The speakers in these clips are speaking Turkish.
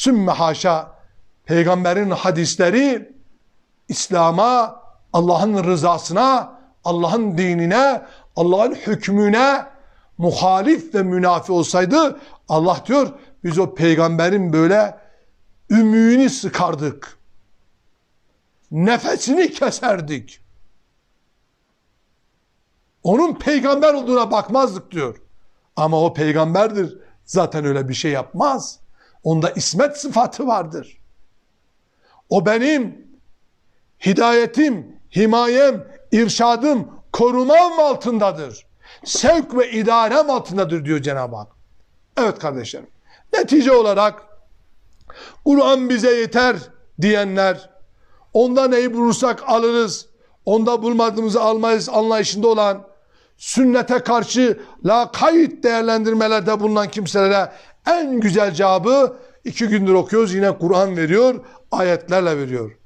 Sümme haşa peygamberin hadisleri İslam'a, Allah'ın rızasına, Allah'ın dinine, Allah'ın hükmüne muhalif ve münafi olsaydı Allah diyor biz o peygamberin böyle ümüğünü sıkardık. Nefesini keserdik. Onun peygamber olduğuna bakmazdık diyor. Ama o peygamberdir. Zaten öyle bir şey yapmaz. Onda ismet sıfatı vardır. O benim hidayetim, himayem, irşadım, korumam altındadır. Sevk ve idarem altındadır diyor Cenab-ı Hak. Evet kardeşlerim. Netice olarak Kur'an bize yeter diyenler, onda neyi bulursak alırız, onda bulmadığımızı almayız anlayışında olan, sünnete karşı lakayt değerlendirmelerde bulunan kimselere en güzel cevabı iki gündür okuyoruz. Yine Kur'an veriyor, ayetlerle veriyor.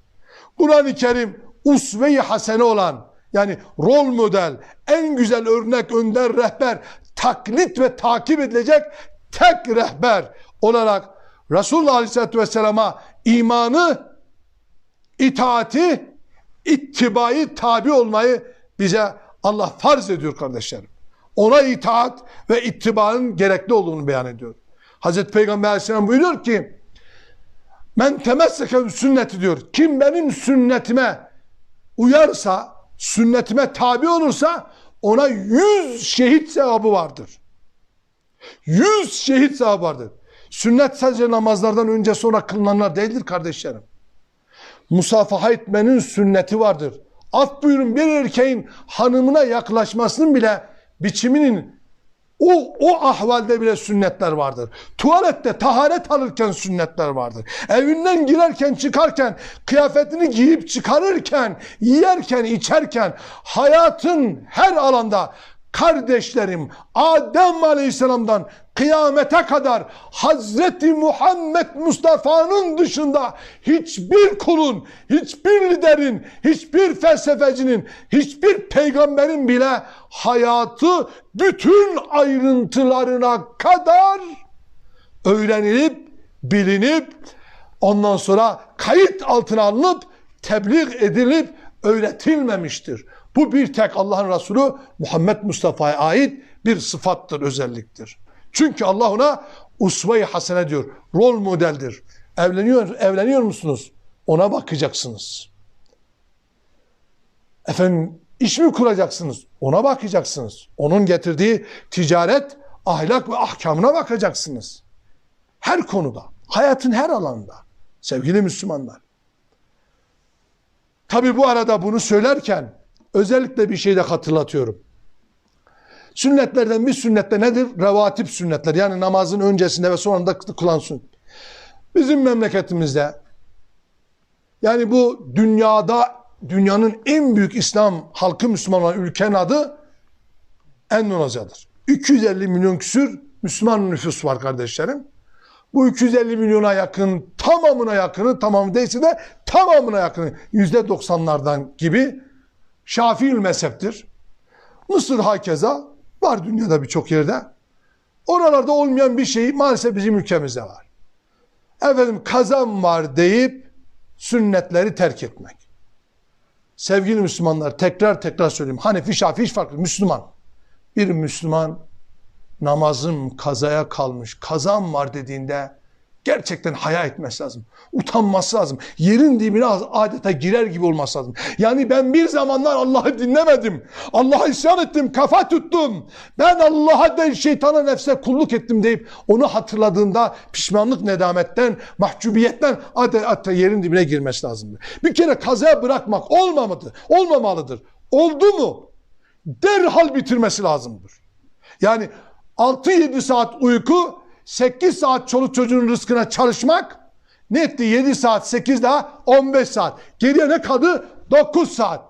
Kur'an-ı Kerim usve-i hasene olan yani rol model, en güzel örnek, önder, rehber, taklit ve takip edilecek tek rehber olarak Resulullah Aleyhisselatü Vesselam'a imanı, itaati, ittibayı, tabi olmayı bize Allah farz ediyor kardeşlerim. Ona itaat ve ittibanın gerekli olduğunu beyan ediyor. Hazreti Peygamber Aleyhisselam buyuruyor ki Men temesseke sünneti diyor. Kim benim sünnetime uyarsa, sünnetime tabi olursa ona yüz şehit sevabı vardır. Yüz şehit sevabı vardır. Sünnet sadece namazlardan önce sonra kılınanlar değildir kardeşlerim. Musafaha etmenin sünneti vardır. Af buyurun bir erkeğin hanımına yaklaşmasının bile biçiminin o, o ahvalde bile sünnetler vardır. Tuvalette taharet alırken sünnetler vardır. Evinden girerken çıkarken, kıyafetini giyip çıkarırken, yerken, içerken, hayatın her alanda kardeşlerim Adem Aleyhisselam'dan kıyamete kadar Hazreti Muhammed Mustafa'nın dışında hiçbir kulun, hiçbir liderin, hiçbir felsefecinin, hiçbir peygamberin bile hayatı bütün ayrıntılarına kadar öğrenilip, bilinip, ondan sonra kayıt altına alınıp, tebliğ edilip öğretilmemiştir. Bu bir tek Allah'ın Resulü Muhammed Mustafa'ya ait bir sıfattır, özelliktir. Çünkü Allah ona usve-i hasene diyor. Rol modeldir. Evleniyor, evleniyor musunuz? Ona bakacaksınız. Efendim iş mi kuracaksınız? Ona bakacaksınız. Onun getirdiği ticaret, ahlak ve ahkamına bakacaksınız. Her konuda, hayatın her alanda. Sevgili Müslümanlar. Tabi bu arada bunu söylerken özellikle bir şey de hatırlatıyorum. Sünnetlerden bir sünnette nedir? Revatip sünnetler. Yani namazın öncesinde ve sonunda kılan. Bizim memleketimizde yani bu dünyada dünyanın en büyük İslam halkı Müslüman olan ülkenin adı Endonezya'dır. 250 milyon küsür Müslüman nüfus var kardeşlerim. Bu 250 milyona yakın tamamına yakını tamamı değilse de tamamına yakını yüzde doksanlardan gibi Şafii mezheptir. Mısır hakeza var dünyada birçok yerde. Oralarda olmayan bir şey maalesef bizim ülkemizde var. Efendim kazan var deyip sünnetleri terk etmek. Sevgili Müslümanlar tekrar tekrar söyleyeyim. Hanefi Şafii hiç farklı. Müslüman. Bir Müslüman namazım kazaya kalmış, kazan var dediğinde gerçekten haya etmesi lazım. Utanması lazım. Yerin dibine adeta girer gibi olması lazım. Yani ben bir zamanlar Allah'ı dinlemedim. Allah'a isyan ettim, kafa tuttum. Ben Allah'a değil şeytana nefse kulluk ettim deyip onu hatırladığında pişmanlık nedametten, mahcubiyetten adeta yerin dibine girmesi lazım. Bir kere kazaya bırakmak olmamadı, olmamalıdır. Oldu mu? Derhal bitirmesi lazımdır. Yani 6-7 saat uyku, 8 saat çoluk çocuğun rızkına çalışmak, ne etti? 7 saat, 8 daha 15 saat. Geriye ne kaldı? 9 saat.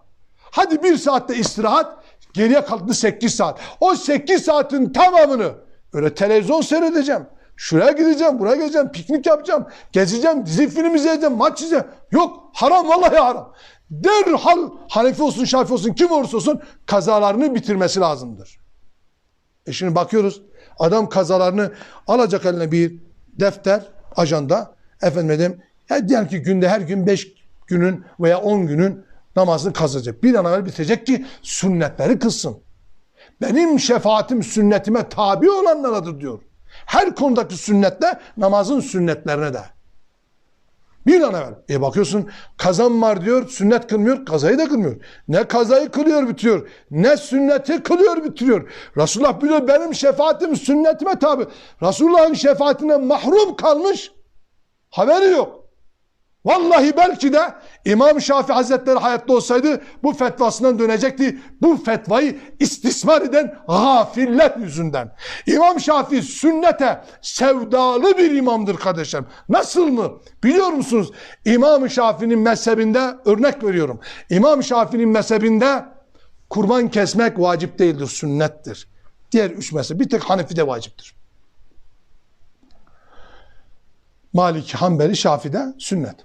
Hadi 1 saatte istirahat, geriye kaldı 8 saat. O 8 saatin tamamını öyle televizyon seyredeceğim. Şuraya gideceğim, buraya gideceğim, piknik yapacağım, gezeceğim, dizi film izleyeceğim, maç izleyeceğim. Yok, haram vallahi haram. Derhal Hanefi olsun, Şafi olsun, kim olursa olsun kazalarını bitirmesi lazımdır. E şimdi bakıyoruz adam kazalarını alacak eline bir defter, ajanda. efendim dedim, ya diyelim ki günde her gün 5 günün veya 10 günün namazını kazanacak. Bir an evvel bitecek ki sünnetleri kılsın. Benim şefaatim sünnetime tabi olanlaradır diyor. Her konudaki sünnetle namazın sünnetlerine de. Bir an evvel. E bakıyorsun kazan var diyor, sünnet kılmıyor, kazayı da kılmıyor. Ne kazayı kılıyor bitiriyor, ne sünneti kılıyor bitiriyor. Resulullah biliyor benim şefaatim sünnetime tabi. Resulullah'ın şefaatine mahrum kalmış, haberi yok. Vallahi belki de İmam Şafii Hazretleri hayatta olsaydı bu fetvasından dönecekti. Bu fetvayı istismar eden gafiller yüzünden. İmam Şafii sünnete sevdalı bir imamdır kardeşlerim. Nasıl mı? Biliyor musunuz? İmam Şafii'nin mezhebinde örnek veriyorum. İmam Şafii'nin mezhebinde kurban kesmek vacip değildir, sünnettir. Diğer üç mezhep bir tek Hanefi'de vaciptir. Maliki, Hanbeli, Şafi'de sünnet.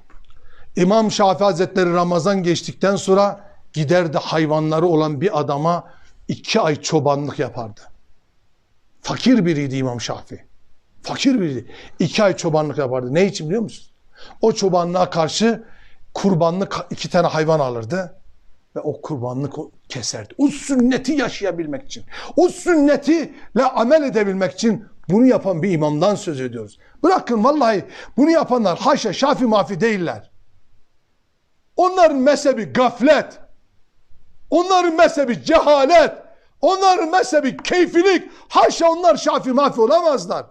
İmam Şafii Hazretleri Ramazan geçtikten sonra giderdi hayvanları olan bir adama iki ay çobanlık yapardı. Fakir biriydi İmam Şafii. Fakir biriydi. İki ay çobanlık yapardı. Ne için biliyor musun? O çobanlığa karşı kurbanlık iki tane hayvan alırdı ve o kurbanlık keserdi. O sünneti yaşayabilmek için, o sünnetiyle amel edebilmek için bunu yapan bir imamdan söz ediyoruz. Bırakın vallahi bunu yapanlar haşa şafi mafi değiller. Onların mezhebi gaflet. Onların mezhebi cehalet. Onların mezhebi keyfilik. Haşa onlar şafi mafi olamazlar.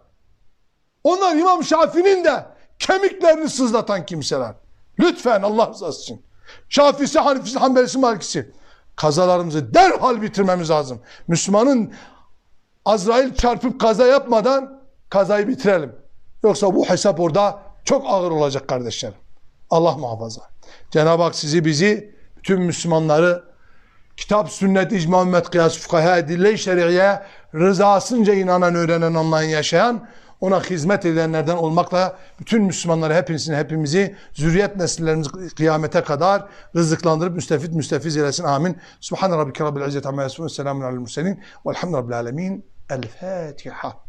Onlar İmam Şafii'nin de kemiklerini sızlatan kimseler. Lütfen Allah rızası için. Şafisi, Hanifisi, Hanbelisi, Malikisi. Kazalarımızı derhal bitirmemiz lazım. Müslümanın Azrail çarpıp kaza yapmadan kazayı bitirelim. Yoksa bu hesap orada çok ağır olacak kardeşlerim. Allah muhafaza. Cenab-ı Hak sizi bizi tüm Müslümanları kitap, sünnet, icma, ümmet, kıyas, fukaha, edille-i şer'iye rızasınca inanan, öğrenen, anlayan, yaşayan ona hizmet edenlerden olmakla bütün Müslümanları hepinizin hepimizi zürriyet nesillerimizi kıyamete kadar rızıklandırıp müstefit müstefiz eylesin. Amin. Subhan rabbike rabbil izzeti amma yasifun. Selamun aleyhi murselin. Velhamdülillahi rabbil alemin. El Fatiha.